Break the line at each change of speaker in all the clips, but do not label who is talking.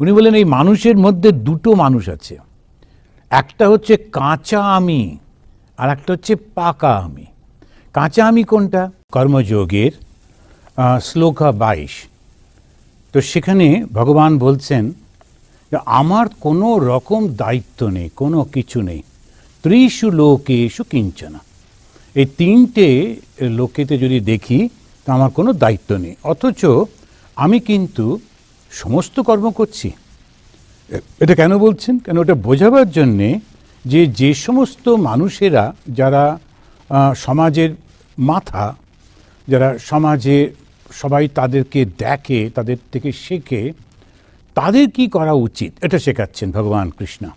উনি বলেন এই মানুষের মধ্যে দুটো মানুষ আছে। একটা হচ্ছে কাঁচা আমি আর একটা হচ্ছে পাকা আমি। কাঁচা আমি কোনটা? কর্মযোগের শ্লোকা বাইশ। তো সেখানে ভগবান বলছেন যে, আমার কোনো রকম দায়িত্ব নেই, কোনো কিছু নেই। ত্রিশু লোকেশু কিঞ্চনা। এই তিনটে লোকেতে যদি দেখি, তা আমার কোনো দায়িত্ব নেই। অথচ আমি কিন্তু সমস্ত কর্ম করছি। এটা কেন বলছেন? কেন ওটা বোঝাবার জন্যে যে যে সমস্ত মানুষেরা যারা সমাজের মাথা, যারা সমাজে সবাই তাদেরকে দেখে, তাদের থেকে শেখে, তাদের কি করা উচিত? এটা শেখাচ্ছেন ভগবান কৃষ্ণ।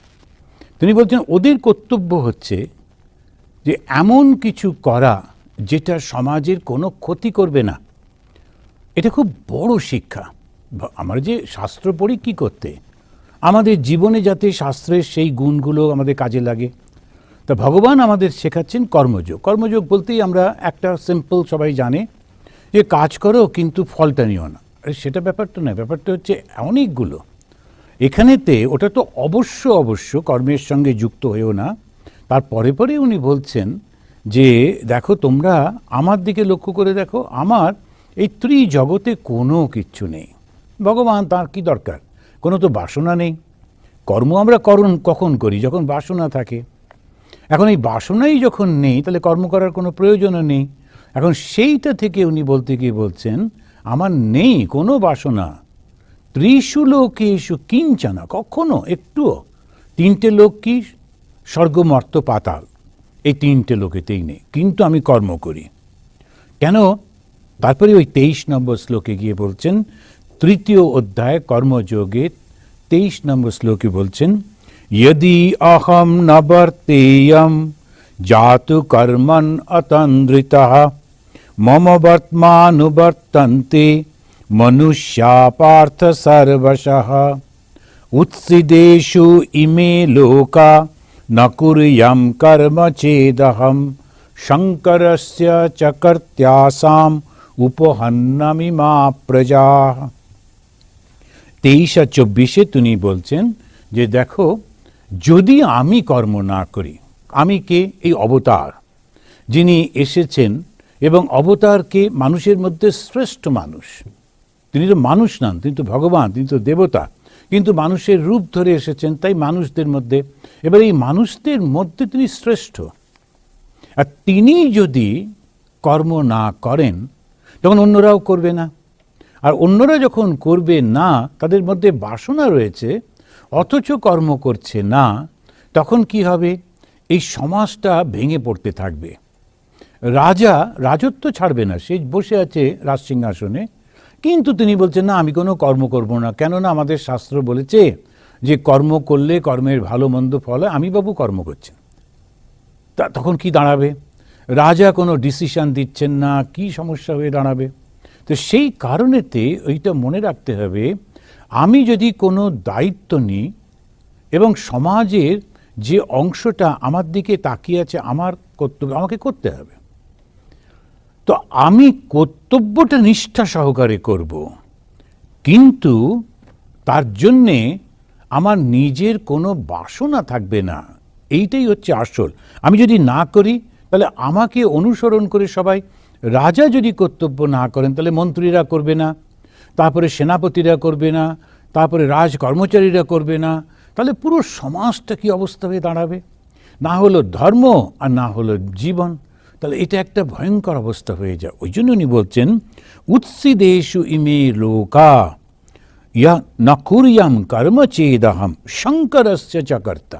তিনি বলছেন, ওদের কর্তব্য হচ্ছে যে, এমন কিছু করা যেটা সমাজের কোনো ক্ষতি করবে না। এটা খুব বড় শিক্ষা। আমরা যে শাস্ত্র পড়ি কী করতে? আমাদের জীবনে যাতে শাস্ত্রের সেই গুণগুলো আমাদের কাজে লাগে। তা ভগবান আমাদের শেখাচ্ছেন কর্মযোগ। কর্মযোগ বলতেই আমরা একটা সিম্পল সবাই জানে যে কাজ করো কিন্তু ফলটা নিও না। আরে সেটা ব্যাপারটা নয়, ব্যাপারটা হচ্ছে অনেকগুলো। এখানেতে ওটা তো অবশ্য অবশ্য কর্মের সঙ্গে যুক্ত হয়েও না। তার পরে পরে উনি বলছেন যে, দেখো তোমরা আমার দিকে লক্ষ্য করে দেখো, আমার এই ত্রিজগতে কোনো কিচ্ছু নেই। ভগবান তার কি দরকার? কোনো তো বাসনা নেই। কর্ম আমরা করণ কখন করি? যখন বাসনা থাকে। এখন এই বাসনাই যখন নেই, তাহলে কর্ম করার কোনো প্রয়োজনও নেই। এখন সেইটা থেকে উনি বলতে গিয়ে বলছেন, আমার নেই কোনো বাসনা। ত্রিশু লোকেশু কিঞ্চনা, কখনো, একটুও। তিনটে লোক কি? স্বর্গমর্ত পাতাল। এই তিনটে লোকেতেই নেই। কিন্তু আমি কর্ম করি। কেন? তারপরে ওই তেইশ নম্বর শ্লোকে গিয়ে বলছেন তৃতীয় অধ্যায় কর্মযোগে তেইশ নম্বর শ্লোকে বলছেন यदि अहम न वर्तेयम जातु कर्मन अतन्द्रितः मम वर्तमानुवर्तन्ते मनुष्या पार्थ सर्वशः उत्सिदेषु इमे लोका न कुर्यं कर्म चेदहं शङ्करस्य च कर्त्यासाम् উপহান্নামিমা প্রজা তেইশ আর চব্বিশে তিনি বলছেন যে, দেখো, যদি আমি কর্ম না করি, আমি কে? এই অবতার। যিনি এসেছেন এবং অবতারকে মানুষের মধ্যে শ্রেষ্ঠ মানুষ। তিনি তো মানুষ নন, তিনি তো ভগবান, তিনি তো দেবতা। কিন্তু মানুষের রূপ ধরে এসেছেন, তাই মানুষদের মধ্যে। এবার এই মানুষদের মধ্যে তিনি শ্রেষ্ঠ। আর তিনি যদি কর্ম না করেন, তখন অন্যরাও করবে না। আর অন্যরা যখন করবে না, তাদের মধ্যে বাসনা রয়েছে, অথচ কর্ম করছে না, তখন কি হবে? এই সমাজটা ভেঙে পড়তে থাকবে। রাজা রাজত্ব ছাড়বে না। সে বসে আছে রাজসিংহাসনে। কিন্তু তিনি বলছেন, না, আমি কোনো কর্ম করব না। কেননা আমাদের শাস্ত্র বলেছে যে, কর্ম করলে কর্মের ভালো মন্দ ফল। আমি বাবু কর্ম করছেন তা তখন কি দাঁড়াবে? রাজা কোনো ডিসিশন দিচ্ছেন না। কি সমস্যা হয়ে দাঁড়াবে? তো সেই কারণেতে ওইটা মনে রাখতে হবে, আমি যদি কোনো দায়িত্ব নিই এবং সমাজের যে অংশটা আমার দিকে তাকিয়ে আছে, আমার কর্তব্য, আমাকে করতে হবে। তো আমি কর্তব্যটা নিষ্ঠা সহকারে করব, কিন্তু তার জন্যে আমার নিজের কোনো বাসনা থাকবে না। এইটাই হচ্ছে আসল। আমি যদি না করি, তাহলে আমাকে অনুসরণ করে সবাই রাজা যদি কর্তব্য না করেন, তাহলে মন্ত্রীরা করবে না, তারপরে সেনাপতিরা করবে না, তারপরে রাজ কর্মচারীরা করবে না, তাহলে পুরো সমাজটা কি অবস্থা হয়ে দাঁড়াবে? না হলো ধর্ম আর না হলো জীবন, তাহলে এটা একটা ভয়ঙ্কর অবস্থা হয়ে যায়। ওই জন্য উনি বলছেন, উৎসিদেশু ইমে লোকা, ইয়া ন কুরিয়াম কর্ম চেদহম শঙ্করস্য চ কর্তা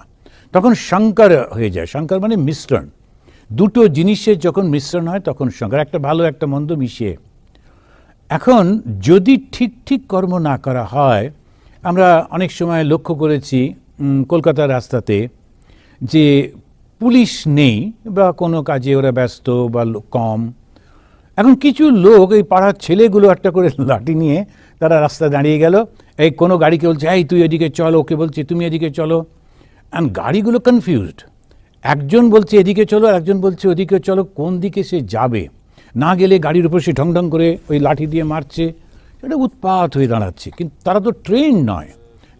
তখন শঙ্কর হয়ে যায়। শঙ্কর মানে মিশ্রণ। দুটো জিনিসের যখন মিশ্রণ হয়, তখন শঙ্কর একটা ভালো, একটা মন্দ মিশিয়ে। এখন যদি ঠিক ঠিক কর্ম না করা হয়, আমরা অনেক সময় লক্ষ্য করেছি কলকাতার রাস্তাতে যে পুলিশ নেই বা কোনো কাজে ওরা ব্যস্ত বা কম। এখন কিছু লোক, এই পাড়ার ছেলেগুলো একটা করে লাঠি নিয়ে তারা রাস্তায় দাঁড়িয়ে গেল। এই কোনো গাড়িকে বলছে, এই, তুই এদিকে চলো। ওকে বলছে, তুমি এদিকে চলো। অ্যান্ড গাড়িগুলো কনফিউজড একজন বলছে এদিকে চলো একজন বলছে ওদিকে চলো, কোন দিকে সে যাবে? না গেলে গাড়ির উপর সে ঢং করে ওই লাঠি দিয়ে মারছে। এটা উৎপাত হয়ে দাঁড়াচ্ছে। কিন্তু তারা তো ট্রেন নয়।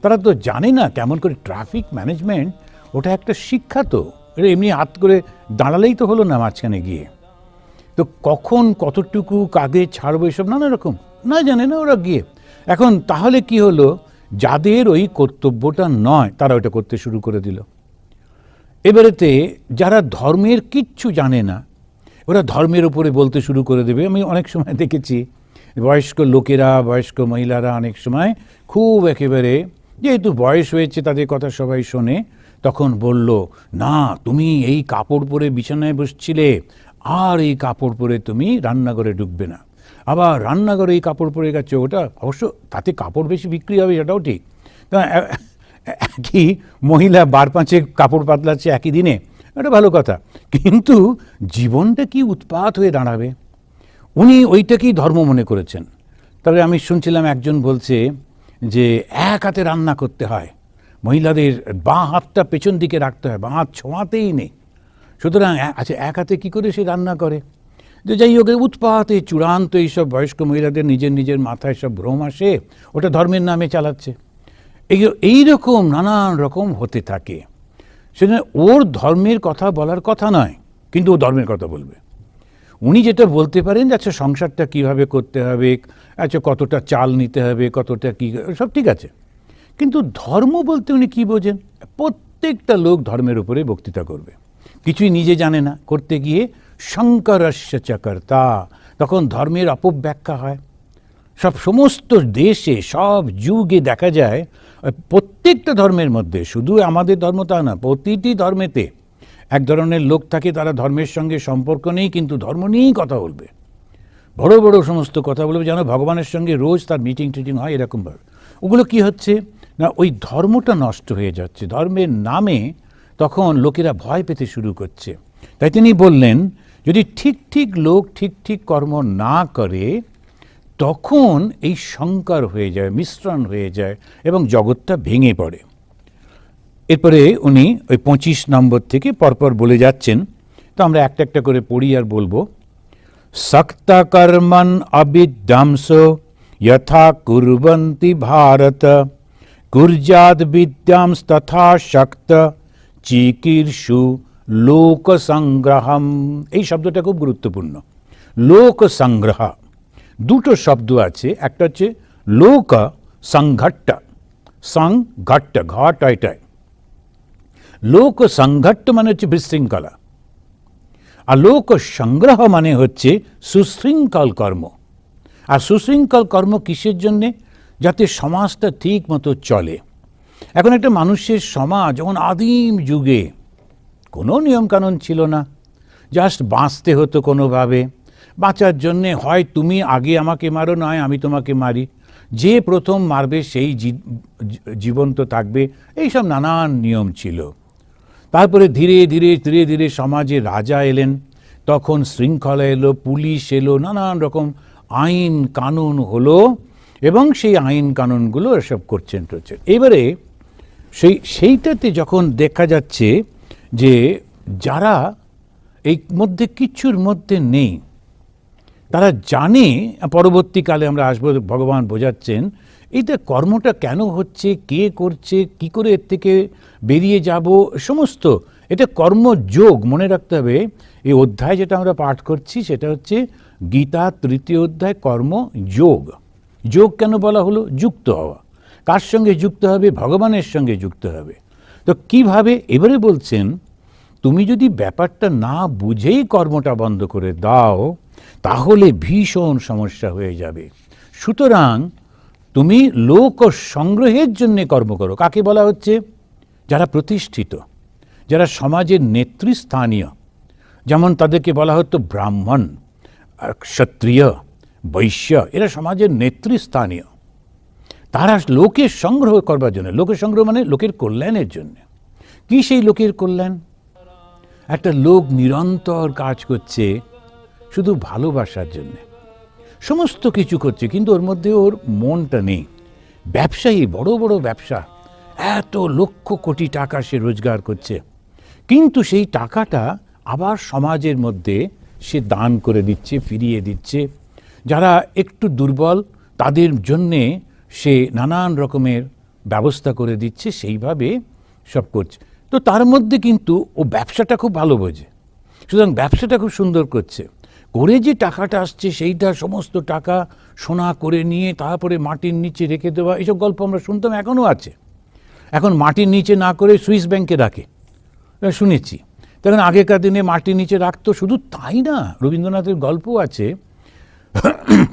তারা তো জানে না কেমন করে ট্রাফিক ম্যানেজমেন্ট, ওটা একটা শিক্ষা তো। এটা এমনি হাত করে দাঁড়ালেই তো হলো না মাঝখানে গিয়ে। তো কখন কতটুকু কাকে ছাড়বো এসব নানা রকম? না জানে না ওরা গিয়ে। এখন তাহলে কি হলো? যাদের ওই কর্তব্যটা নয়, তারা ওটা করতে শুরু করে দিল। এবারেতে যারা ধর্মের কিচ্ছু জানে না, ওরা ধর্মের উপরে বলতে শুরু করে দেবে। আমি অনেক সময় দেখেছি, বয়স্ক লোকেরা, বয়স্ক মহিলারা অনেক সময় খুব একেবারে যেহেতু বয়স হয়েছে, তাদের কথা সবাই শোনে, তখন বলল, না, তুমি এই কাপড় পরে বিছানায় বসছিলে, আর এই কাপড় পরে তুমি রান্নাঘরে ঢুকবে না। আবার রান্নাঘরে এই কাপড় পরে গেছে, ওটা অবশ্য তাতে কাপড় বেশি বিক্রি হবে, সেটাও ঠিক। তা একই মহিলা বার পাঁচে কাপড় পাতলাচ্ছে একই দিনে, এটা ভালো কথা। কিন্তু জীবনটা কি উৎপাত হয়ে দাঁড়াবে? উনি ওইটাকেই ধর্ম মনে করেছেন। তবে আমি শুনছিলাম একজন বলছে যে এক হাতে রান্না করতে হয়, মহিলাদের বাঁ হাতটা পেছন দিকে রাখতে হয়, বাঁ হাত ছোঁয়াতেই নেই। সুতরাং আচ্ছা এক হাতে কী করে সে রান্না করে? তো যাই হোক উৎপাতে চূড়ান্ত এইসব বয়স্ক মহিলাদের নিজের নিজের মাথায় সব ভ্রম আসে, ওটা ধর্মের নামে চালাচ্ছে। এই এইরকম নানান রকম হতে থাকে। সেটা ওর ধর্মের কথা বলার কথা নয়, কিন্তু ও ধর্মের কথা বলবে। উনি যেটা বলতে পারেন যে আচ্ছা সংসারটা কীভাবে করতে হবে? আচ্ছা কতটা চাল নিতে হবে? কতটা কী? সব ঠিক আছে। কিন্তু ধর্ম বলতে উনি কী বোঝেন? প্রত্যেকটা লোক ধর্মের উপরে বক্তৃতা করবে। কিছুই নিজে জানে না। করতে গিয়ে শঙ্করস্য চকর্তা, তখন ধর্মের অপব্যাখ্যা হয়। সব সমস্ত দেশে, সব যুগে দেখা যায় প্রত্যেকটা ধর্মের মধ্যে, শুধু আমাদের ধর্ম তা না, প্রতিটি ধর্মেতে এক ধরনের লোক থাকে, তারা ধর্মের সঙ্গে সম্পর্ক নেই, কিন্তু ধর্ম নিয়েই কথা বলবে। বড় বড় সমস্ত কথা বলবে, যেন ভগবানের সঙ্গে রোজ তার মিটিং টিটিং হয় এরকমভাবে। ওগুলো কি হচ্ছে? না, ওই ধর্মটা নষ্ট হয়ে যাচ্ছে। ধর্মের নামে তখন লোকেরা ভয় পেতে শুরু করছে। তাই তিনি বললেন, যদি ঠিক ঠিক লোক ঠিক ঠিক কর্ম না করে তখন এই সংকার হয়ে যায়, মিশ্রণ হয়ে যায় এবং জগৎটা ভেঙে পড়ে। এরপরে উনি ওই পঁচিশ নম্বর থেকে পরপর বলে যাচ্ছেন, তো আমরা একটা একটা করে পড়ি আর বলব। সক্ত কর্মন অবিদ্যাংস যথা কুর্বন্তি ভারত, কুর্যাদ বিদ্যাংস তথা শক্ত, চিকীর্ষু লোক সংগ্রহম এই শব্দটা খুব গুরুত্বপূর্ণ। লোক সংগ্রহ দুটো শব্দ আছে, একটা হচ্ছে লোক সংঘট্ট সংঘট্ট, ঘট এটায় লোক সংঘট্ট মানে হচ্ছে বিশৃঙ্খলা। আর লোক সংগ্রহ মানে হচ্ছে সুশৃঙ্খল কর্ম। আর সুশৃঙ্খল কর্ম কিসের জন্যে? যাতে সমাজটা ঠিক মতো চলে। এখন একটা মানুষের সমাজ যখন আদিম যুগে কোনো নিয়মকানুন ছিল না। জাস্ট বাঁচতে হতো কোনোভাবে। বাঁচার জন্যে হয়, তুমি আগে আমাকে মারো, নয় আমি তোমাকে মারি। যে প্রথম মারবে সেই জীবন্ত থাকবে। এইসব নানান নিয়ম ছিল। তারপরে ধীরে ধীরে ধীরে ধীরে সমাজে রাজা এলেন। তখন শৃঙ্খলা এলো, পুলিশ এলো, নানান রকম আইন কানুন হলো এবং সেই আইন কানুনগুলো এসব করছেন টরছেন এবারে সেই, সেইটাতে যখন দেখা যাচ্ছে যে যারা এই মধ্যে কিচ্ছুর মধ্যে নেই তারা জানে, পরবর্তীকালে আমরা আসব, ভগবান বোঝাচ্ছেন, এইটা কর্মটা কেন হচ্ছে, কে করছে, কি করে এর থেকে বেরিয়ে যাব, সমস্ত। এটা কর্মযোগ, মনে রাখতে হবে। এই অধ্যায় যেটা আমরা পাঠ করছি, সেটা হচ্ছে গীতা তৃতীয় অধ্যায়, কর্মযোগ। যোগ কেন বলা হলো? যুক্ত হওয়া। কার সঙ্গে যুক্ত হবে? ভগবানের সঙ্গে যুক্ত হবে। তো কীভাবে? এবারে বলছেন তুমি যদি ব্যাপারটা না বুঝেই কর্মটা বন্ধ করে দাও, তাহলে ভীষণ সমস্যা হয়ে যাবে। সুতরাং তুমি লোক সংগ্রহের জন্যে কর্ম করো। কাকে বলা হচ্ছে? যারা প্রতিষ্ঠিত, যারা সমাজের নেতৃস্থানীয়, যেমন তাদেরকে বলা হতো ব্রাহ্মণ ক্ষত্রিয়, বৈশ্য, এরা সমাজের নেতৃস্থানীয়। তারা লোকের সংগ্রহ করবার জন্য, লোকের সংগ্রহ মানে লোকের কল্যাণের জন্য। কি সেই লোকের কল্যাণ? একটা লোক নিরন্তর কাজ করছে শুধু ভালোবাসার জন্য। সমস্ত কিছু করছে, কিন্তু ওর মধ্যে ওর মনটা নেই। ব্যবসায়ী, বড় বড় ব্যবসা। এত লক্ষ কোটি টাকা সে রোজগার করছে। কিন্তু সেই টাকাটা আবার সমাজের মধ্যে সে দান করে দিচ্ছে, ফিরিয়ে দিচ্ছে। যারা একটু দুর্বল, তাদের জন্যে সে নানান রকমের ব্যবস্থা করে দিচ্ছে, সেইভাবে সব করছে। তো তার মধ্যে কিন্তু ও ব্যবসাটা খুব ভালো বোঝে। সুতরাং ব্যবসাটা খুব সুন্দর করছে। করে যে টাকাটা আসছে সেইটা সমস্ত টাকা সোনা করে নিয়ে তারপরে মাটির নিচে রেখে দেওয়া এইসব গল্প আমরা শুনতাম, এখনও আছে। এখন মাটির নিচে না করে সুইস ব্যাংকে রাখে। শুনেছি। তখন আগেকার দিনে মাটির নিচে রাখতো, শুধু তাই না, রবীন্দ্রনাথের গল্প আছে।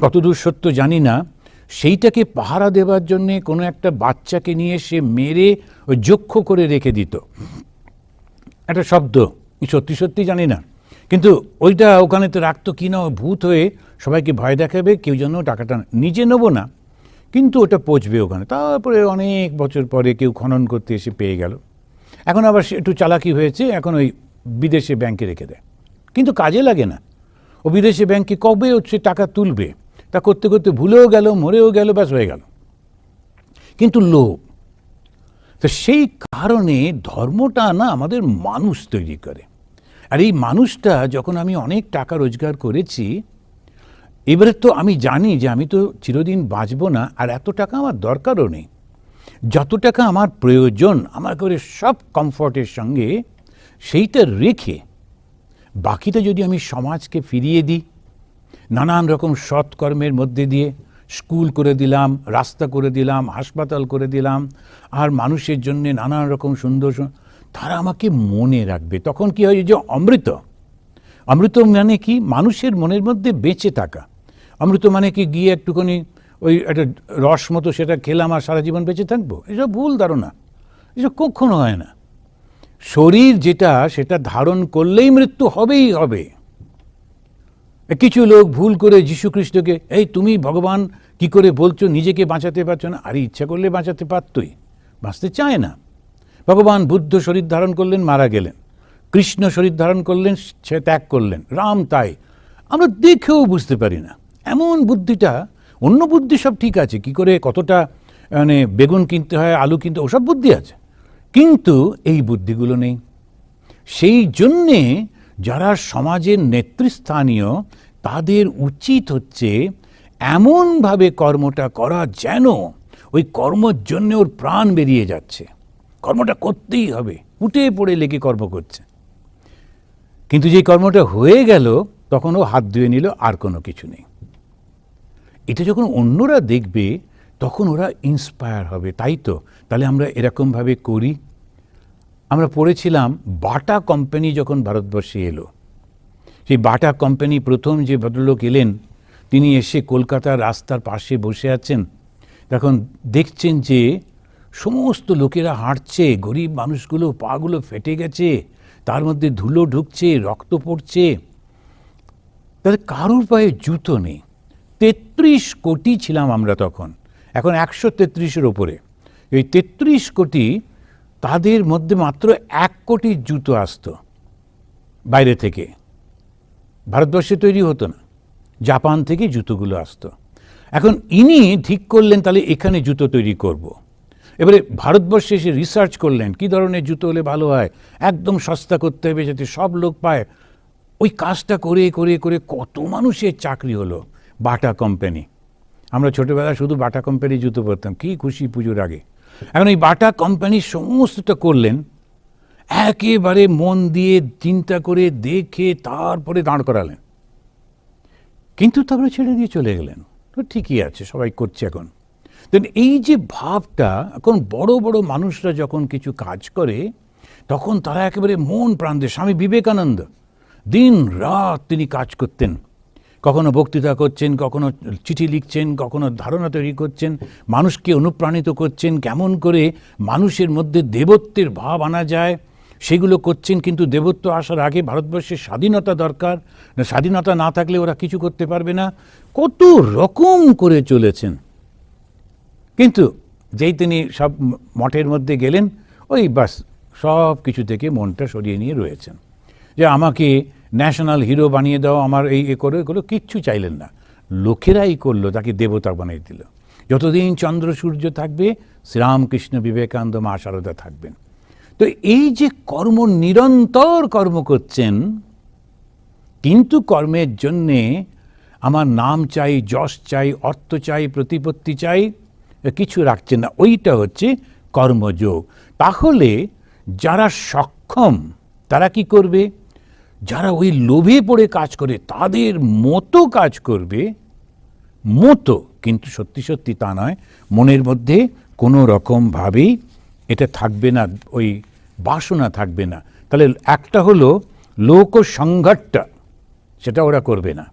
কতদূর সত্য জানি না। সেইটাকে পাহারা দেওয়ার জন্যে কোনো একটা বাচ্চাকে নিয়ে সে মেরে যক্ষ করে রেখে দিত। একটা শব্দ সত্যি সত্যি জানি না। কিন্তু ওইটা ওখানে তো রাখতো কি না ভূত হয়ে সবাইকে ভয় দেখাবে, কেউ যেন টাকাটা নিজে নেব না। কিন্তু ওটা পচবে ওখানে। তারপরে অনেক বছর পরে কেউ খনন করতে এসে পেয়ে গেল। এখন আবার সে একটু চালাকি হয়েছে, এখন ওই বিদেশে ব্যাংকে রেখে দেয়। কিন্তু কাজে লাগে না। ও বিদেশে ব্যাংকে কবে হচ্ছে টাকা তুলবে? তা করতে করতে ভুলেও গেল, মরেও গেল, ব্যাস হয়ে গেল। কিন্তু লোভ। তো সেই কারণে ধর্মটা না আমাদের মানুষ তৈরি করে। আর এই মানুষটা যখন আমি অনেক টাকা রোজগার করেছি, এবারে তো আমি জানি যে আমি তো চিরদিন বাঁচব না, আর এত টাকা আমার দরকারও নেই। যত টাকা আমার প্রয়োজন, আমার করে সব কমফর্টের সঙ্গে সেইটা রেখে বাকিটা যদি আমি সমাজকে ফিরিয়ে দিই নানান রকম সৎকর্মের মধ্যে দিয়ে স্কুল করে দিলাম, রাস্তা করে দিলাম, হাসপাতাল করে দিলাম, আর মানুষের জন্য নানান রকম সুন্দর তারা আমাকে মনে রাখবে। তখন কি হয় যে অমৃত অমৃত মানে কি? মানুষের মনের মধ্যে বেঁচে থাকা। অমৃত মানে কি? গিয়ে একটুখানি ওই একটা রস মতো সেটা খেলাম আর সারা জীবন বেঁচে থাকব? এসব ভুল ধারণা। এসব কখনো হয় না। শরীর যেটা, সেটা ধারণ করলেই মৃত্যু হবেই হবে। কিছু লোক ভুল করে যীশু খ্রিস্টকে এই তুমি ভগবান, কি করে বলছো? নিজেকে বাঁচাতে পারছ না? আরে, ইচ্ছা করলে বাঁচাতে পারতই, বাঁচতে চায় না। ভগবান বুদ্ধ শরীর ধারণ করলেন, মারা গেলেন। কৃষ্ণ শরীর ধারণ করলেন, সে ত্যাগ করলেন। রাম তাই। আমরা দেখেও বুঝতে পারি না। এমন বুদ্ধিটা, অন্য বুদ্ধি সব ঠিক আছে, কি করে কতটা মানে বেগুন কিনতে হয়, আলু কিনতে, ওসব বুদ্ধি আছে। কিন্তু এই বুদ্ধিগুলো নেই। সেই জন্যে যারা সমাজের নেতৃস্থানীয়, তাদের উচিত হচ্ছে এমনভাবে কর্মটা করা যেন ওই কর্মর জন্য ওর প্রাণ বেরিয়ে যাচ্ছে। কর্মটা করতেই হবে, উঠে পড়ে লেগে কর্ম করছে। কিন্তু যে কর্মটা হয়ে গেল, তখন ও হাত ধুয়ে নিল, আর কোনো কিছু নেই। এটা যখন অন্যরা দেখবে, তখন ওরা ইন্সপায়ার হবে, তাই তো? তাহলে আমরা এরকমভাবে করি। আমরা পড়েছিলাম বাটা কোম্পানি যখন ভারতবর্ষে এলো। সেই বাটা কোম্পানি প্রথম যে ভদ্রলোক এলেন, তিনি এসে কলকাতার রাস্তার পাশে বসে আছেন। তখন দেখছেন যে সমস্ত লোকেরা হাঁটছে, গরিব মানুষগুলো পাগুলো ফেটে গেছে, তার মধ্যে ধুলো ঢুকছে, রক্ত পড়ছে। তাদের কারোর পায়ে জুতো নেই। তেত্রিশ কোটি ছিলাম আমরা তখন। এখন একশো তেত্রিশের ওপরে এই তেত্রিশ কোটি তাদের মধ্যে মাত্র এক কোটি জুতো আসতো বাইরে থেকে। ভারতবর্ষে তৈরি হতো না। জাপান থেকে জুতোগুলো আসতো। এখন ইনি ঠিক করলেন, তাহলে এখানে জুতো তৈরি করব। এবারে ভারতবর্ষে এসে রিসার্চ করলেন, কি ধরনের জুতো হলে ভালো হয়? একদম সস্তা করতে হবে যাতে সব লোক পায়। ওই কাজটা করে করে করে কত মানুষের চাকরি হলো বাটা কোম্পানি আমরা ছোটোবেলায় শুধু বাটা কোম্পানির জুতো পরতাম। কী খুশি পুজোর আগে। এখন এই বাটা কোম্পানি সমস্তটা করলেন, একেবারে মন দিয়ে চিন্তা করে দেখে তারপরে দাঁড় করালেন। কিন্তু তারপরে ছেড়ে দিয়ে চলে গেলেন। তো ঠিকই আছে, সবাই করছে এখন। দেন এই যে ভাবটা, এখন বড় বড় মানুষরা যখন কিছু কাজ করে, তখন তারা একেবারে মন প্রাণ দিয়ে, স্বামী বিবেকানন্দ, দিন রাত তিনি কাজ করতেন। কখনো বক্তৃতা করছেন, কখনো চিঠি লিখছেন, কখনো ধারণা তৈরি করছেন, মানুষকে অনুপ্রাণিত করছেন, কেমন করে মানুষের মধ্যে দেবত্বের ভাব আনা যায়, সেগুলো করছেন, কিন্তু দেবত্ব আসার আগে ভারতবর্ষের স্বাধীনতা দরকার। স্বাধীনতা না থাকলে ওরা কিছু করতে পারবে না। কত রকম করে চলেছেন। কিন্তু যেই তিনি সব মঠের মধ্যে গেলেন, ওই বাস সব কিছু থেকে মনটা সরিয়ে নিয়ে রয়েছেন। যে আমাকে ন্যাশনাল হিরো বানিয়ে দাও আমার এই এ করো এগুলো কিচ্ছু চাইলেন না। লোকেরাই করল, তাকে দেবতা বানিয়ে দিল। যতদিন চন্দ্র সূর্য থাকবে, শ্রীরামকৃষ্ণ বিবেকানন্দ মা শারদা থাকবেন। তো এই যে কর্ম নিরন্তর কর্ম করছেন, কিন্তু কর্মের জন্যে আমার নাম চাই, যশ চাই, অর্থ চাই, প্রতিপত্তি চাই, কিছু রাখছেন না। ওইটা হচ্ছে কর্মযোগ। তাহলে যারা সক্ষম, তারা কি করবে? যারা ওই লোভে পড়ে কাজ করে, তাদের মতো কাজ করবে, মতো, কিন্তু সত্যি সত্যি তা নয়। মনের মধ্যে কোনো রকমভাবেই এটা থাকবে না, ওই বাসনা থাকবে না। তাহলে একটা হলো লোক সংঘট্ট সেটা ওরা করবে না।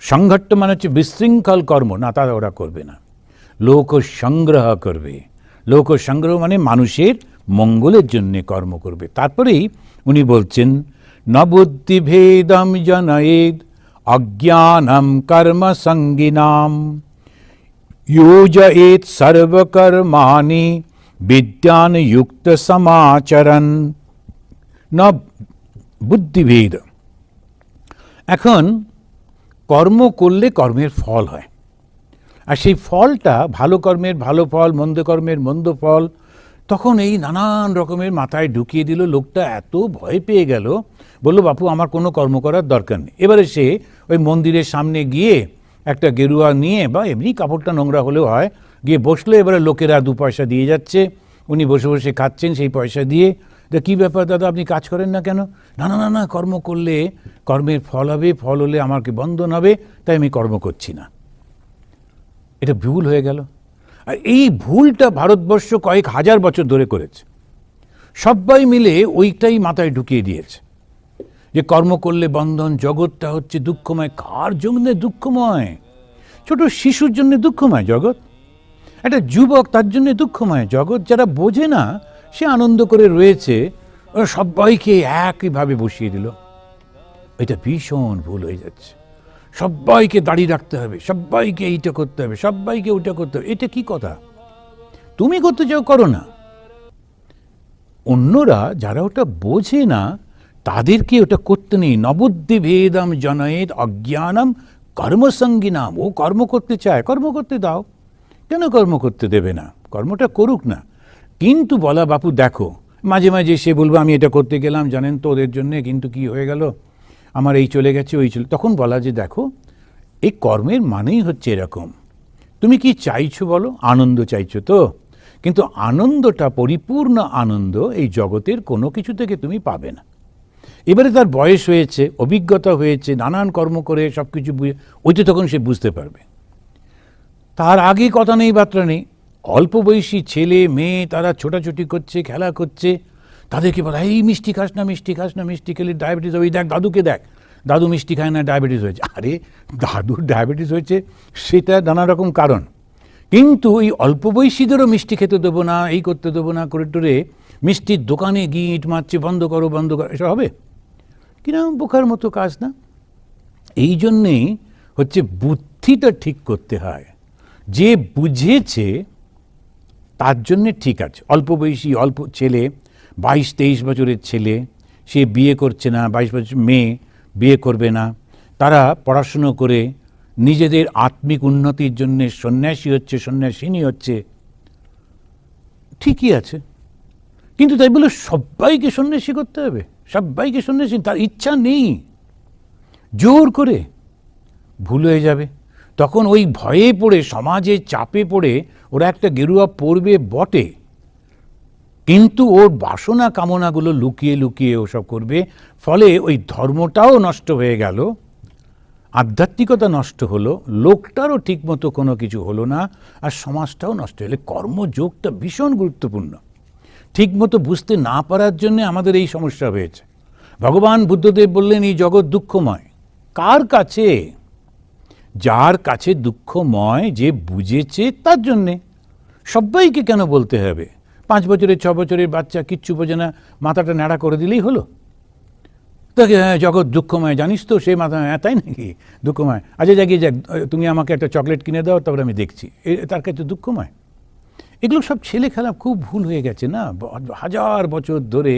সংঘট্ট মানে হচ্ছে বিশৃঙ্খল কর্ম, না তারা ওরা করবে না। লোক সংগ্রহ করবে। লোক সংগ্রহ মানে মানুষের মঙ্গলের জন্যে কর্ম করবে। তারপরেই উনি বলছেন न बुद्धिभेदं जनयेद्, अज्ञानं कर्मसङ्गिनां योजयेत् सर्वकर्माणि বিজ্ঞানযুক্তসমাচরণ না বুদ্ধিভেদ এখন কর্ম করলে কর্মের ফল হয়। আর সেই ফলটা ভালো কর্মের ভালো ফল, মন্দ কর্মের মন্দ ফল, তখন এই নানান রকমের মাথায় ঢুকিয়ে দিল, লোকটা এত ভয় পেয়ে গেল বলল, বাপু, আমার কোনো কর্ম করার দরকার নেই। এবারে সে ওই মন্দিরের সামনে গিয়ে একটা গেরুয়া নিয়ে বা এমনি কাপড়টা নোংরা হলেও হয়, গিয়ে বসলে। এবারে লোকেরা দু পয়সা দিয়ে যাচ্ছে। উনি বসে বসে খাচ্ছেন সেই পয়সা দিয়ে। তা কী ব্যাপার দাদা, আপনি কাজ করেন না কেন? না না না না, কর্ম করলে, কর্মের ফল হবে, ফল হলে আমাকে বন্ধন হবে? তাই আমি কর্ম করছি না। এটা ভুল হয়ে গেল। আর এই ভুলটা ভারতবর্ষ কয়েক হাজার বছর ধরে করেছে। সবাই মিলে ওইটাই মাথায় ঢুকিয়ে দিয়েছে। যে কর্ম করলে বন্ধন জগৎটা হচ্ছে দুঃখময়। কার জন্য দুঃখময়? ছোট শিশুর জন্য দুঃখময় জগৎ। একটা যুবক তার জন্য দুঃখময় জগৎ। যারা বোঝে না, সে আনন্দ করে রয়েছে সবাইকে একইভাবে বসিয়ে দিল। এটা ভীষণ ভুল হয়ে যাচ্ছে। সবাইকে দাঁড়িয়ে রাখতে হবে সবাইকে এইটা করতে হবে সবাইকে ওইটা করতে হবে। এটা কি কথা? তুমি করতে চাও, করো না। অন্যরা যারা ওটা বোঝে না তাদেরকে ওটা করতে নেই। নবদ্যি ভেদম জনয়েদ অজ্ঞানম কর্মসঙ্গী নাম ও কর্ম করতে চায়, কর্ম করতে দাও। কেন কর্ম করতে দেবে না? কর্মটা করুক না। কিন্তু বলা, বাপু, দেখো, মাঝে মাঝে সে বলব, আমি এটা করতে গেলাম, জানেন তো, ওদের জন্যে কিন্তু কি হয়ে গেল? আমার এই চলে গেছে, ওই চলে তখন বলা যে, দেখো, এই কর্মের মানেই হচ্ছে এরকম। তুমি কি চাইছো বলো? আনন্দ চাইছো তো? কিন্তু আনন্দটা, পরিপূর্ণ আনন্দ এই জগতের কোনো কিছু থেকে তুমি পাবে না। এবারে তার বয়স হয়েছে, অভিজ্ঞতা হয়েছে, নানান কর্ম করে সব কিছু বুঝে ওইটা তখন সে বুঝতে পারবে। তার আগে কথা নেই, বার্তা নেই। অল্প বয়সী ছেলে, মেয়ে, তারা ছোটাছুটি করছে, খেলা করছে। তাদেরকে বলা, এই মিষ্টি খাস না, মিষ্টি খাস না, মিষ্টি খেলে ডায়াবেটিস ওই দেখ, দাদুকে দেখ। দাদু মিষ্টি খায় না, ডায়াবেটিস হয়েছে। আরে দাদুর ডায়াবেটিস হয়েছে, সেটা নানা রকম কারণ। কিন্তু এই অল্প বয়সীদেরও মিষ্টি খেতে দেবো না, এই করতে দেবো না, করে টোরে মিষ্টির দোকানে গিয়ে ইট মারছে, বন্ধ করো বন্ধ করো, এসব হবে? কীরকম বোকার মতো কাজ না? এই জন্যেই হচ্ছে বুদ্ধিটা ঠিক করতে হয়। যে বুঝেছে তার জন্যে ঠিক আছে। অল্প বয়সী অল্প ছেলে, বাইশ তেইশ বছরের ছেলে, সে বিয়ে করছে না, বাইশ বছর মেয়ে, বিয়ে করবে না। তারা পড়াশুনো করে নিজেদের আত্মিক উন্নতির জন্য সন্ন্যাসী হচ্ছে, সন্ন্যাসিনী হচ্ছে। ঠিকই আছে। কিন্তু তাই বলে সবাইকে সন্ন্যাসী করতে হবে। সবাইকে সন্ন্যাসী তার ইচ্ছা নেই। জোর করে ভুল হয়ে যাবে। তখন ওই ভয়ে পড়ে সমাজে চাপে পড়ে ওরা একটা গেরুয়া পড়বে বটে। কিন্তু ওর বাসনা কামনাগুলো লুকিয়ে লুকিয়ে ওসব করবে। ফলে ওই ধর্মটাও নষ্ট হয়ে গেল। আধ্যাত্মিকতা নষ্ট হলো, লোকটারও ঠিকমতো কোনো কিছু হলো না, আর সমাজটাও নষ্ট হলে। কর্মযোগটা ভীষণ গুরুত্বপূর্ণ। ঠিকমতো বুঝতে না পারার জন্য আমাদের এই সমস্যা হয়েছে। ভগবান বুদ্ধদেব বললেন, এই জগৎ দুঃখময়। কার কাছে? যার কাছে দুঃখময় যে বুঝেছে তার জন্যে। সবাইকে কেন বলতে হবে? পাঁচ বছরের, ছ বছরের বাচ্চা কিচ্ছু বোঝে না, মাথাটা ন্যাড়া করে দিলেই হলো। তাকে হ্যাঁ জগৎ দুঃখময়, জানিস তো সেই মাথা হ্যাঁ তাই নাকি? দুঃখময়। আচ্ছা জাগিয়ে যাক তুমি আমাকে একটা চকলেট কিনে দাও, তারপরে আমি দেখছি। তার কাছে দুঃখময়? এগুলো সব ছেলে খেলা খুব ভুল হয়ে গেছে না? হাজার বছর ধরে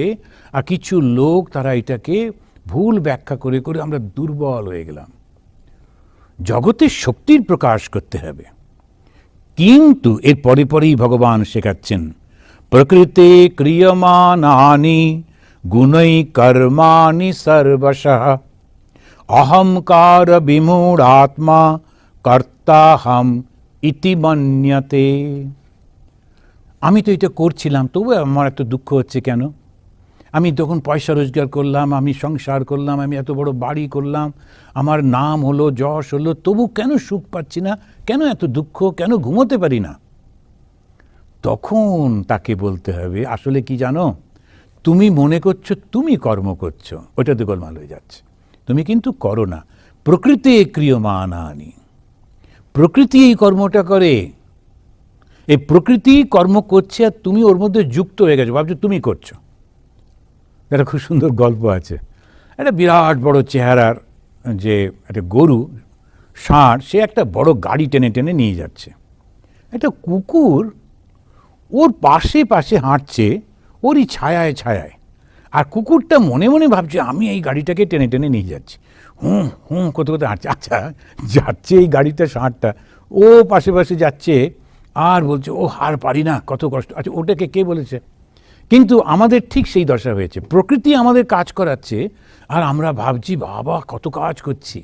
আর কিছু লোক তারা এটাকে ভুল ব্যাখ্যা করে করে আমরা দুর্বল হয়ে গেলাম। জগতের শক্তির প্রকাশ করতে হবে। কিন্তু এর পরে পরেই ভগবান শেখাচ্ছেন, প্রকৃতে ক্রিয়মানানি গুণৈ কর্মাণি সর্বশঃ। অহংকার বিমূঢ়াত্মা কর্তাহম ইতি মন্যতে। আমি তো এটা করছিলাম, তবু আমার এত দুঃখ হচ্ছে কেন? আমি তখন পয়সা রোজগার করলাম, আমি সংসার করলাম, আমি এত বড় বাড়ি করলাম, আমার নাম হলো, যশ হলো, তবু কেন সুখ পাচ্ছি না? কেন এত দুঃখ? কেন ঘুমোতে পারি না? তখন তাকে বলতে হবে, আসলে কি জানো? তুমি মনে করছ, তুমি কর্ম করছ, ওটা গোলমাল হয়ে যাচ্ছে। তুমি কিন্তু করো না। প্রকৃতি ক্রিয়মান আনি প্রকৃতি এই কর্মটা করে। এই প্রকৃতি কর্ম করছে আর তুমি ওর মধ্যে যুক্ত হয়ে গেছো। ভাবছ তুমি করছ। একটা খুব সুন্দর গল্প আছে। একটা বিরাট বড় চেহারার যে একটা গরু, ষাঁড়, সে একটা বড় গাড়ি টেনে টেনে নিয়ে যাচ্ছে। একটা কুকুর ওর পাশে পাশে হাঁটছে, ওরই ছায়ায় ছায়ায়। আর কুকুরটা মনে মনে ভাবছে, আমি এই গাড়িটাকে টেনে টেনে নিয়ে যাচ্ছি। হুম হুম কোথাও কোথাও হাঁটছে। আচ্ছা যাচ্ছে এই গাড়িটা, ষাঁড়টা। ও পাশে পাশে যাচ্ছে আর বলছে ও হার পারি না, কত কষ্ট। আচ্ছা ওটাকে কে বলেছে? কিন্তু আমাদের ঠিক সেই দশা হয়েছে। প্রকৃতি আমাদের কাজ করাচ্ছে, আর আমরা ভাবছি, বাবা, কত কাজ করছি।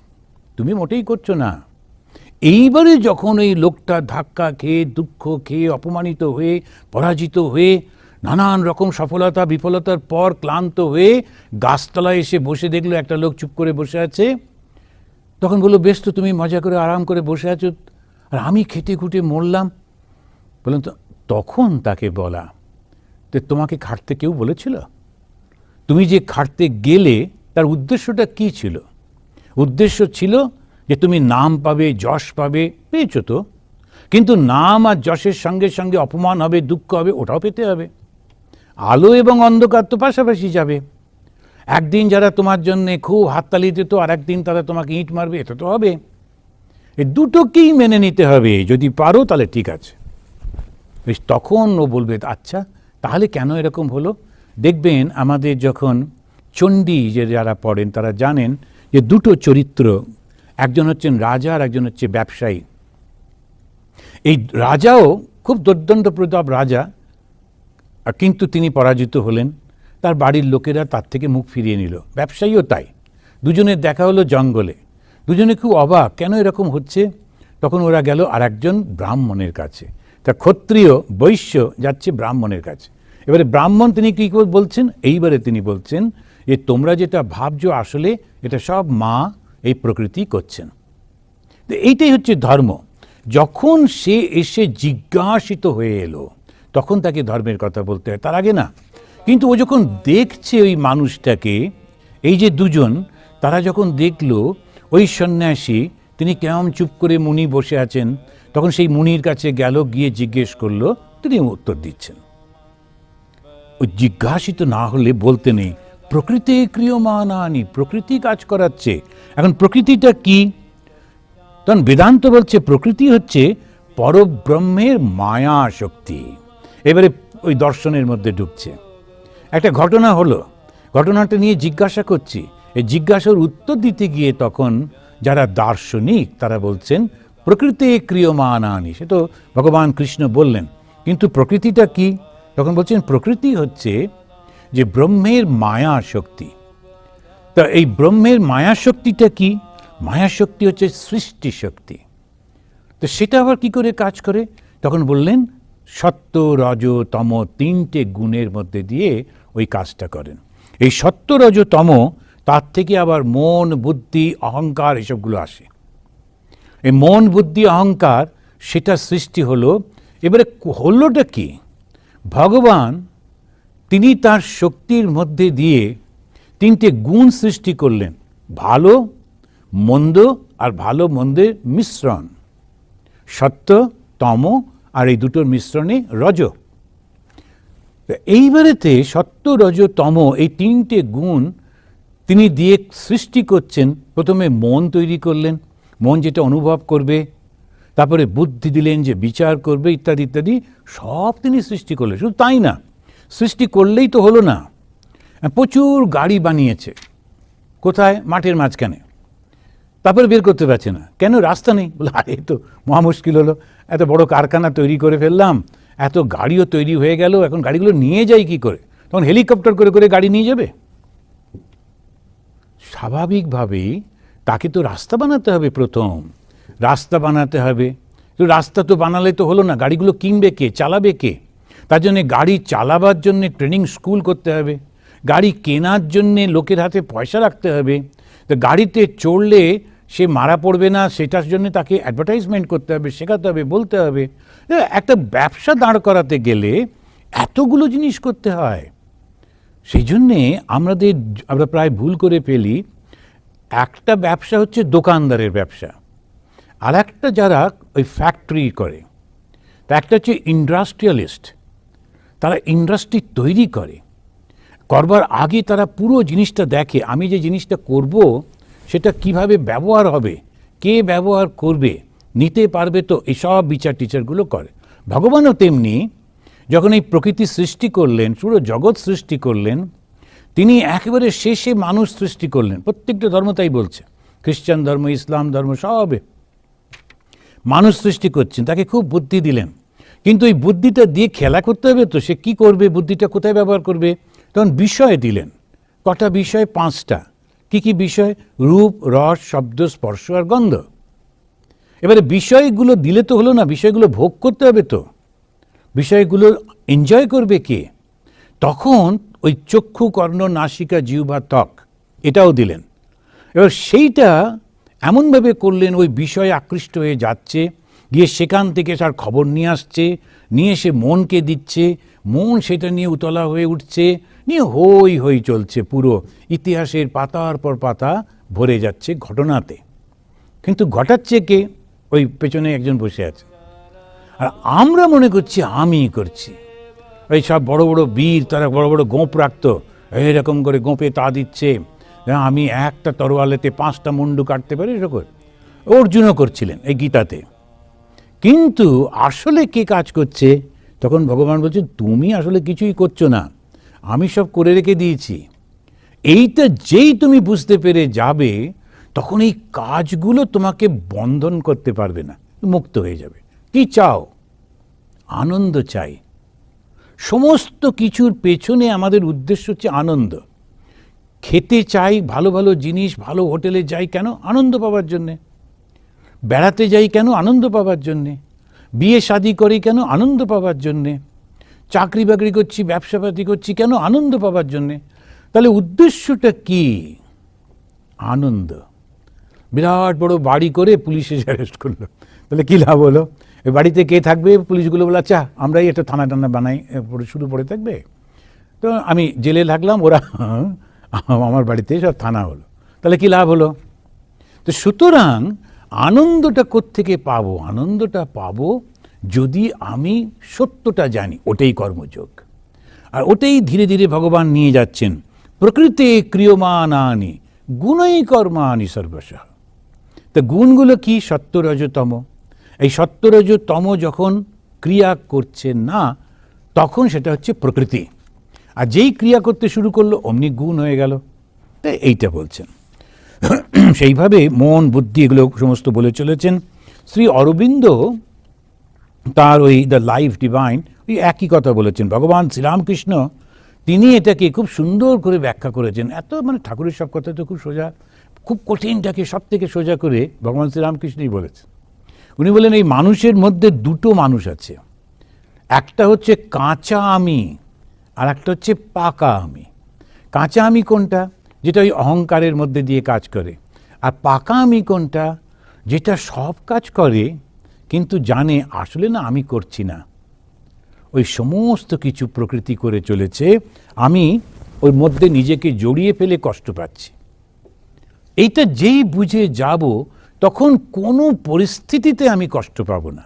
তুমি মোটেই করছ না। এইবারে যখন এই লোকটা ধাক্কা খেয়ে, দুঃখ খেয়ে, অপমানিত হয়ে, পরাজিত হয়ে, নানান রকম সফলতা, বিফলতার পর ক্লান্ত হয়ে গাছতলায় এসে বসে দেখল, একটা লোক চুপ করে বসে আছে, তখন বলল, বেশ তো, তুমি মজা করে আরাম করে বসে আছো। আর আমি খেটে খুঁটে মরলাম। বললাম তো তখন তাকে বলা তো তোমাকে খাটতে কেউ বলেছিল? তুমি যে খাটতে গেলে তার উদ্দেশ্যটা কি ছিল? উদ্দেশ্য ছিল যে তুমি নাম পাবে, যশ পাবে, পেয়েছ তো। কিন্তু নাম আর যশের সঙ্গে সঙ্গে অপমান হবে, দুঃখ হবে, ওটাও পেতে হবে। আলো এবং অন্ধকার তো পাশাপাশি যাবে। একদিন যারা তোমার জন্য খুব হাততালি দিত, আর একদিন তারা তোমাকে ইঁট মারবে, এটা তো হবে। এই দুটোকেই মেনে নিতে হবে। যদি পারো তাহলে ঠিক আছে। বেশ তখন ও বলবে আচ্ছা তাহলে কেন এরকম হলো? দেখবেন আমাদের যখন চণ্ডী যে যারা পড়েন, তারা জানেন যে দুটো চরিত্র, একজন হচ্ছেন রাজা আর একজন হচ্ছে ব্যবসায়ী। এই রাজাও খুব দুর্দণ্ড প্রতাপ রাজা কিন্তু তিনি পরাজিত হলেন। তার বাড়ির লোকেরা তার থেকে মুখ ফিরিয়ে নিল। ব্যবসায়ীও তাই। দুজনের দেখা হলো জঙ্গলে। দুজনে খুব অবাক, কেন এরকম হচ্ছে? তখন ওরা গেল আর একজন ব্রাহ্মণের কাছে। তা ক্ষত্রিয় বৈশ্য যাচ্ছে ব্রাহ্মণের কাছে। এবারে ব্রাহ্মণ তিনি কী বলছেন? এইবারে তিনি বলছেন যে তোমরা যেটা ভাবছ আসলে এটা সব মা এই প্রকৃতি করছেন। তো এইটাই হচ্ছে ধর্ম। যখন সে এসে জিজ্ঞাসিত হয়ে এলো, তখন তাকে ধর্মের কথা বলতে হয়। তার আগে না, কিন্তু ও যখন দেখছে ওই মানুষটাকে, এই যে দুজন, তারা যখন দেখল, ওই সন্ন্যাসী তিনি কেমন চুপ করে মুনি বসে আছেন? তখন সেই মুনির কাছে গেল, গিয়ে জিজ্ঞেস করল, তিনি উত্তর দিচ্ছেন। ওই জিজ্ঞাসিত না হলে বলতে নেই, প্রকৃতি ক্রিয়মান আনি প্রকৃতি কাজ করাচ্ছে। এখন প্রকৃতিটা কি? তখন বেদান্ত বলছে, প্রকৃতি হচ্ছে পরব্রহ্মের মায়া শক্তি এবারে ওই দর্শনের মধ্যে ঢুকছে। একটা ঘটনা হলো, ঘটনাটা নিয়ে জিজ্ঞাসা করছি। এই জিজ্ঞাসার উত্তর দিতে গিয়ে তখন যারা দার্শনিক, তারা বলছেন, প্রকৃতি ক্রিয়মান আনি সে তো ভগবান কৃষ্ণ বললেন। কিন্তু প্রকৃতিটা কি? তখন বলছেন, প্রকৃতি হচ্ছে যে ব্রহ্মের মায়া শক্তি তা এই ব্রহ্মের মায়া শক্তিটা কি? মায়া শক্তি হচ্ছে সৃষ্টি শক্তি তো সেটা আবার কি করে কাজ করে? তখন বললেন, সত্য, রজ, তম তিনটে গুণের মধ্যে দিয়ে ওই কাজটা করেন। এই সত্য, রজ, তম তার থেকে আবার মন, বুদ্ধি, অহংকার এসবগুলো আসে। এই মন, বুদ্ধি, অহংকার সেটা সৃষ্টি হলো, এবারে হলোটা কি? ভগবান তিনি তার শক্তির মধ্যে দিয়ে তিনটে গুণ সৃষ্টি করলেন, ভালো, মন্দ আর ভালো মন্দের মিশ্রণ। সত্য, তম আর এই দুটোর মিশ্রণে রজ। এইবারেতে সত্য, রজ, তম এই তিনটে গুণ তিনি দিয়ে সৃষ্টি করছেন, প্রথমে মন তৈরি করলেন, মন যেটা অনুভব করবে, তারপরে বুদ্ধি দিলেন যে বিচার করবে, ইত্যাদি ইত্যাদি, সব তিনি সৃষ্টি করলেন। শুধু তাই না, সৃষ্টি করলেই তো হলো না। প্রচুর গাড়ি বানিয়েছে, কোথায়? মাঠের মাঝখানে। তারপরে বের করতে পারছে না। কেন? রাস্তা নেই। বলে, আরে তো মহা মুশকিল হলো। এত বড় কারখানা তৈরি করে ফেললাম, এত গাড়িও তৈরি হয়ে গেল, এখন গাড়িগুলো নিয়ে যাই কি করে? তখন হেলিকপ্টার করে করে গাড়ি নিয়ে যাবে? স্বাভাবিকভাবেই তাকে তো রাস্তা বানাতে হবে প্রথম। রাস্তা বানাতে হবে। তো রাস্তা তো বানালে তো হলো না। গাড়িগুলো কিনবে কে? চালাবে কে? তার জন্য গাড়ি চালাবার জন্য ট্রেনিং স্কুল করতে হবে। গাড়ি কেনার জন্যে লোকের হাতে পয়সা রাখতে হবে। তো গাড়িতে চড়লে সে মারা পড়বে না, সেটার জন্য তাকে অ্যাডভার্টাইজমেন্ট করতে হবে, শেখাতে হবে, বলতে হবে। একটা ব্যবসা দাঁড় করাতে গেলে এতগুলো জিনিস করতে হয়। সেই জন্যে আমাদের আমরা প্রায় ভুল করে ফেলি, একটা ব্যবসা হচ্ছে দোকানদারের ব্যবসা। আর একটা যারা ওই ফ্যাক্টরি করে, তা একটা হচ্ছে ইন্ডাস্ট্রিয়ালিস্ট তারা ইন্ডাস্ট্রি তৈরি করে। করবার আগে তারা পুরো জিনিসটা দেখে, আমি যে জিনিসটা করব, সেটা কীভাবে ব্যবহার হবে, কে ব্যবহার করবে, নিতে পারবে তো, এসব বিচার টিচারগুলো করে। ভগবানও তেমনি যখন এই প্রকৃতি সৃষ্টি করলেন, পুরো জগৎ সৃষ্টি করলেন, তিনি একেবারে শেষে মানুষ সৃষ্টি করলেন। প্রত্যেকটা ধর্ম তাই বলছে। খ্রিস্টান ধর্ম, ইসলাম ধর্ম সবে মানুষ সৃষ্টি করছেন, তাকে খুব বুদ্ধি দিলেন। কিন্তু এই বুদ্ধিটা দিয়ে খেলা করতে হবে তো, সে কি করবে, বুদ্ধিটা কোথায় ব্যবহার করবে? তখন বিষয় দিলেন। কটা বিষয়? পাঁচটা। কি কি বিষয়? রূপ, রস, শব্দ, স্পর্শ আর গন্ধ। এবারে বিষয়গুলো দিলে তো হলো না, বিষয়গুলো ভোগ করতে হবে তো। বিষয়গুলো এনজয় করবে কে? তখন ওই চক্ষু কর্ণ নাসিকা জিহ্বা ত্বক, এটাও দিলেন। এবার সেইটা এমনভাবে করলেন, ওই বিষয়ে আকৃষ্ট হয়ে যাচ্ছে, গিয়ে সেখান থেকে তার খবর নিয়ে আসছে, নিয়ে সে মনকে দিচ্ছে, মন সেটা নিয়ে উতলা হয়ে উঠছে, নিয়ে হই হই চলছে পুরো, ইতিহাসের পাতার পর পাতা ভরে যাচ্ছে ঘটনাতে। কিন্তু ঘটাচ্ছে কে? ওই পেছনে একজন বসে আছে। আর আমরা মনে করছি আমি করছি। ওই সব বড় বড় বীর, তারা বড় বড় গোঁপ রাখতো। এইরকম করে গোঁপে তা দিচ্ছে। আমি একটা তরোয়ালেতে পাঁচটা মুন্ডু কাটতে পারি, এরকম। অর্জুনও করছিলেন এই গীতাতে। কিন্তু আসলে কে কাজ করছে? তখন ভগবান বলছে তুমি আসলে কিছুই করছ না। আমি সব করে রেখে দিয়েছি। এইটা যেই তুমি বুঝতে পেরে যাবে, তখন এই কাজগুলো তোমাকে বন্ধন করতে পারবে না, মুক্ত হয়ে যাবে। কি চাও? আনন্দ চাই। সমস্ত কিছুর পেছনে আমাদের উদ্দেশ্য হচ্ছে আনন্দ। খেতে চাই, ভালো ভালো জিনিস, ভালো হোটেলে যাই কেন? আনন্দ পাওয়ার জন্যে। বেড়াতে যাই কেন? আনন্দ পাওয়ার জন্যে। বিয়ে শাদি করি কেন? আনন্দ পাওয়ার জন্যে। চাকরি বাকরি করছি ব্যবসাপাতি করছি কেন? আনন্দ পাওয়ার জন্যে। তাহলে উদ্দেশ্যটা কি? আনন্দ। বিরাট বড় বাড়ি করে পুলিশে অ্যারেস্ট করল। তাহলে কী লাভ হলো? বাড়িতে কে থাকবে? পুলিশগুলো বলে আচ্ছা আমরাই একটা থানা টানা বানাই শুরু পড়ে থাকবে? তো আমি জেলে লাগলাম ওরা আমার বাড়িতে সব থানা হলো। তাহলে কী লাভ হলো? তো সুতরাং আনন্দটা কোত্থেকে পাবো? আনন্দটা পাবো যদি আমি সত্যটা জানি, ওটাই কর্মযোগ। আর ওটাই ধীরে ধীরে ভগবান নিয়ে যাচ্ছেন। প্রকৃতি ক্রিয়মানানি গুণই কর্মানি সর্বশঃ। তা গুণগুলো কি? সত্যরজতম। এই সত্যরজতম যখন ক্রিয়া করছে না, তখন সেটা হচ্ছে প্রকৃতি। আর যেই ক্রিয়া করতে শুরু করল, অমনি গুণ হয়ে গেল। তাই এইটা বলছেন। সেইভাবে মন, বুদ্ধি এগুলো সমস্ত বলে চলেছেন। শ্রী অরবিন্দ তার ওই দ্য লাইফ ডিভাইন, ওই একই কথা বলেছেন। ভগবান শ্রীরামকৃষ্ণ, তিনি এটাকে খুব সুন্দর করে ব্যাখ্যা করেছেন। এত মানে ঠাকুরের সব কথা তো খুব সোজা, খুব কঠিনটাকে সব থেকে সোজা করে ভগবান শ্রীরামকৃষ্ণই বলেছেন। উনি বলেন, এই মানুষের মধ্যে দুটো মানুষ আছে। একটা হচ্ছে কাঁচা আমি আর একটা হচ্ছে পাকা আমি। কাঁচা আমি কোনটা? যেটা ওই অহংকারের মধ্যে দিয়ে কাজ করে। আর পাকা আমি কোনটা? যেটা সব কাজ করে, কিন্তু জানে আসলে না আমি করছি না। ওই সমস্ত কিছু প্রকৃতি করে চলেছে, আমি ওর মধ্যে নিজেকে জড়িয়ে ফেলে কষ্ট পাচ্ছি। এইটা যেই বুঝে যাব তখন কোনো পরিস্থিতিতে আমি কষ্ট পাবো না।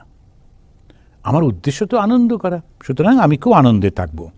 আমার উদ্দেশ্য তো আনন্দ করা। সুতরাং আমি খুব আনন্দে থাকব।